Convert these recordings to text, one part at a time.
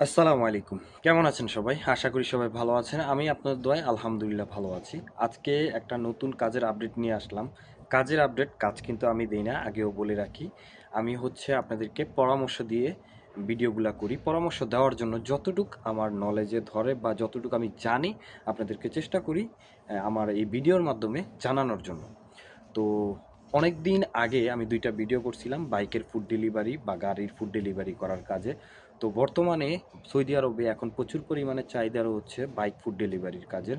আসসালামু আলাইকুম। কেমন আছেন সবাই? আশা করি সবাই ভালো আছেন। আমি আপনার দোয়ায় আলহামদুলিল্লাহ ভালো আছি। আজকে একটা নতুন কাজের আপডেট নিয়ে আসলাম। কাজের আপডেট কাজ কিন্তু আমি দেই না, আগেও বলে রাখি। আমি হচ্ছে আপনাদেরকে পরামর্শ দিয়ে ভিডিওগুলো করি। পরামর্শ দেওয়ার জন্য যতটুক আমার নলেজে ধরে বা যতটুকু আমি জানি, আপনাদেরকে চেষ্টা করি আমার এই ভিডিওর মাধ্যমে জানানোর জন্য। তো অনেক দিন আগে আমি দুইটা ভিডিও করছিলাম বাইকের ফুড ডেলিভারি বা গাড়ির ফুড ডেলিভারি করার কাজে। তো বর্তমানে সৌদি আরবে এখন প্রচুর পরিমাণে চাহিদারও হচ্ছে বাইক ফুড ডেলিভারির কাজের।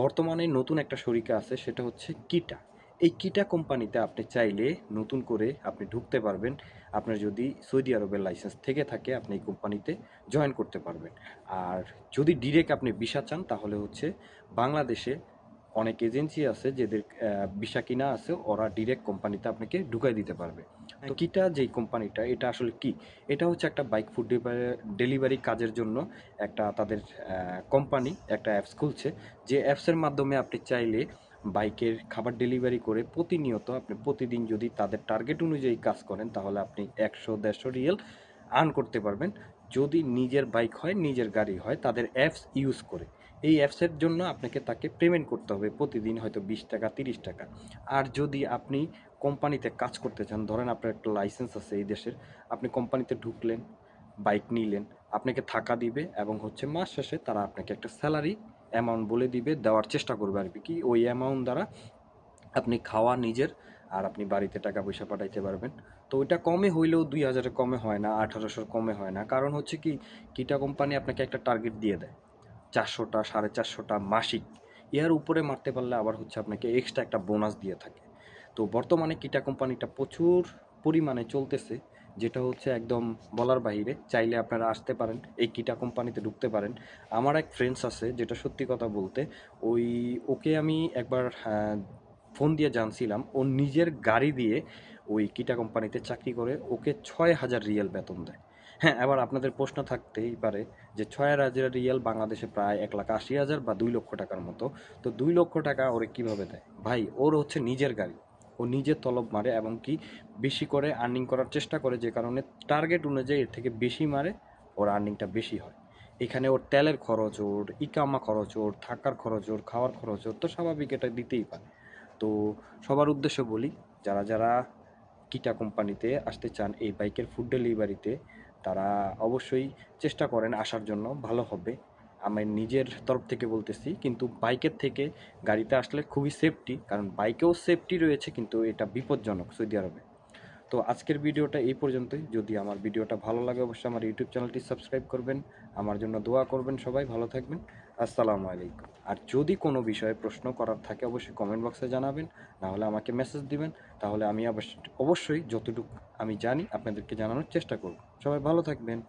বর্তমানে নতুন একটা শরিকা আছে, সেটা হচ্ছে কিটা এই কিটা কোম্পানিতে আপনি চাইলে নতুন করে আপনি ঢুকতে পারবেন। আপনার যদি সৌদি আরবের লাইসেন্স থেকে থাকে, আপনি এই কোম্পানিতে জয়েন করতে পারবেন। আর যদি ডিরেক্ট আপনি ভিসা চান, তাহলে হচ্ছে বাংলাদেশে অনেক এজেন্সি আছে যাদের ভিসা কিনা আছে ওরা ডিরেক্ট কোম্পানিতে আপনাকে ঢুকাই দিতে পারবে। তো কিটা যেই কোম্পানিটা এটা আসলে কি? এটা হচ্ছে একটা বাইক ফুড ডেলিভারি কাজের জন্য একটা তাদের কোম্পানি একটা অ্যাপস খুলছে যে অ্যাপসের মাধ্যমে আপনি চাইলে বাইকের খাবার ডেলিভারি করে প্রতিনিয়ত আপনি প্রতিদিন যদি তাদের টার্গেট অনুযায়ী কাজ করেন তাহলে আপনি একশো দেড়শো রিয়েল আর্ন করতে পারবেন। যদি নিজের বাইক হয় নিজের গাড়ি হয় তাদের অ্যাপস ইউজ করে। এই অ্যাপসের জন্য আপনাকে তাকে পেমেন্ট করতে হবে। প্রতিদিন হয়তো বিশ টাকা, তিরিশ টাকা। আর যদি আপনি কোম্পানিতে কাজ করতে চান, ধরেন আপনার একটা লাইসেন্স আছে এই দেশের, আপনি কোম্পানিতে ঢুকলেন বাইক নিলেন, আপনাকে থাকা দিবে এবং হচ্ছে মাস শেষে তারা আপনাকে একটা স্যালারি অ্যামাউন্ট বলে দিবে, দেওয়ার চেষ্টা করবে আর কি। ওই অ্যামাউন্ট দ্বারা আপনি খাওয়া নিজের আর আপনি বাড়িতে টাকা পয়সা পাঠাইতে পারবেন। তো ওইটা কমে হইলেও দুই হাজারের কমে হয় না, আঠারোশোর কমে হয় না। কারণ হচ্ছে কি, কিটা কোম্পানি আপনাকে একটা টার্গেট দিয়ে দেয়। চারশোটা, সাড়ে চারশোটা মাসিক। এর উপরে মারতে পারলে আবার হচ্ছে আপনাকে এক্সট্রা একটা বোনাস দিয়ে থাকে। তো বর্তমানে কিটা কোম্পানিটা প্রচুর পরিমাণে চলতেছে, যেটা হচ্ছে একদম বলার বাইরে চাইলে আপনারা আসতে পারেন, এই কিটা কোম্পানিতে ঢুকতে পারেন। আমার এক ফ্রেন্ডস আছে, যেটা সত্যি কথা বলতে, ওই, ওকে আমি একবার ফোন দিয়ে জানছিলাম। ও নিজের গাড়ি দিয়ে ওই কিটা কোম্পানিতে চাকরি করে, ওকে ছয় হাজার রিয়েল বেতন দেয়। হ্যাঁ এবার আপনাদের প্রশ্ন থাকতেই পারে যে ছয় হাজার রিয়াল বাংলাদেশে প্রায় এক লাখ আশি হাজার বা দুই লক্ষ টাকার মতো। তো দুই লক্ষ টাকা ওরে কীভাবে দেয়? ভাই, ওর হচ্ছে নিজের গাড়ি। ও নিজে তলব মারে এবং কি বেশি করে আর্নিং করার চেষ্টা করে যে কারণে টার্গেট অনুযায়ী এর থেকে বেশি মারে, ওর আর্নিংটা বেশি হয়। এখানে ওর তেলের খরচ, ওর ইকামা খরচ, ওর থাকার খরচ, ওর খাওয়ার খরচ, ওর তো স্বাভাবিক এটা দিতেই পারে। তো সবার উদ্দেশ্য বলি, যারা যারা কিটা কোম্পানিতে আসতে চান এই বাইকের ফুড ডেলিভারিতে তারা অবশ্যই চেষ্টা করেন আসার জন্য, ভালো হবে। আমি নিজের তরফ থেকে বলতেছি, কিন্তু বাইকের থেকে গাড়িতে আসলে খুবই সেফটি কারণ বাইকেও সেফটি রয়েছে, কিন্তু এটা বিপজ্জনক সৌদি আরবে। তো আজকের ভিডিওটা এই পর্যন্তই। যদি আমার ভিডিওটা ভালো লাগে, অবশ্যই আমার ইউটিউব চ্যানেলটি সাবস্ক্রাইব করবেন। আমার জন্য দোয়া করবেন সবাই, ভালো থাকবেন। আসসালামু আলাইকুম। আর যদি কোনো বিষয়ে প্রশ্ন করার থাকে, অবশ্যই কমেন্ট বক্সে জানাবেন। নাহলে আমাকে মেসেজ দিবেন। তাহলে আমি অবশ্য- অবশ্যই যতটুকু আমি জানি, আপনাদেরকে জানানোর চেষ্টা করব। সবাই ভালো থাকবেন।